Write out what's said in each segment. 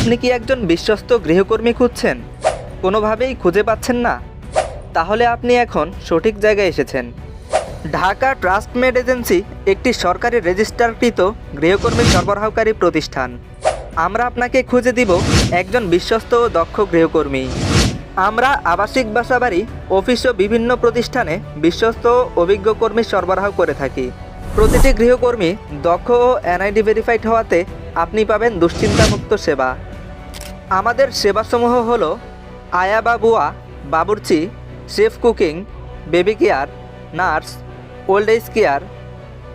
আপনি কি একজন বিশ্বস্ত গৃহকর্মী খুঁজছেন? কোনোভাবেই খুঁজে পাচ্ছেন না। তাহলে আপনি এখন সঠিক জায়গায় এসেছেন। ঢাকা ট্রাস্টমেড এজেন্সি একটি সরকারি রেজিস্টারকৃত গৃহকর্মী সরবরাহকারী প্রতিষ্ঠান। আমরা আপনাকে খুঁজে দিব একজন বিশ্বস্ত ও দক্ষ গৃহকর্মী। আমরা আবাসিক বাসাবাড়ি, অফিস ও বিভিন্ন প্রতিষ্ঠানে বিশ্বস্ত ও অভিজ্ঞ কর্মী সরবরাহ করে থাকি। প্রতিটি গৃহকর্মী দক্ষ ও এনআইডি ভেরিফাইড হওয়াতে আপনি পাবেন দুশ্চিন্তামুক্ত সেবা। আমাদের সেবাসমূহ হলো আয়া বা বুয়া বাবুর্চি, chef cooking, baby care, nurse, old age care,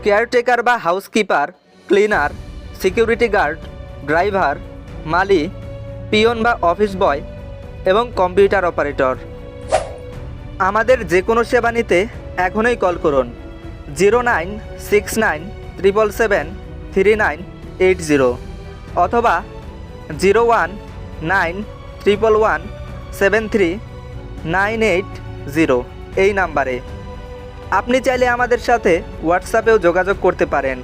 caretaker বা housekeeper, cleaner, security guard, driver, মালি, পিয়ন বা অফিস বয় এবং কম্পিউটার অপারেটর। আমাদের যে কোনো সেবা নিতে এখনই কল করুন। Zero nine six nine triple seven three nine eight zero অথবা zero one nine triple one seven three nine eight zero এই নাম্বারে। আপনি চাইলে আমাদের সাথে হোয়াটসঅ্যাপেও যোগাযোগ করতে পারেন।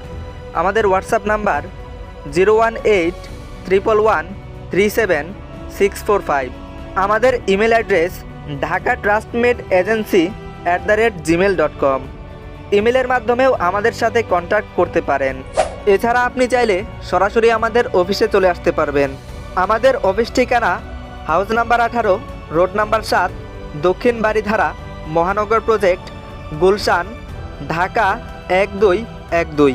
আমাদের WhatsApp number zero one eight triple one three seven six four five. আমাদের email address Dhaka trustmaid agency at the rate gmail dot com. ইমেলের মাধ্যমেও আমাদের সাথে কন্ট্যাক্ট করতে পারেন। এছাড়া আপনি চাইলে সরাসরি আমাদের অফিসে চলে আসতে পারবেন। আমাদের অফিস ঠিকানা হাউস নাম্বার আঠারো, রোড নাম্বার সাত, দক্ষিণ বাড়িধারা মহানগর প্রজেক্ট, গুলশান, ঢাকা এক দুই এক দুই।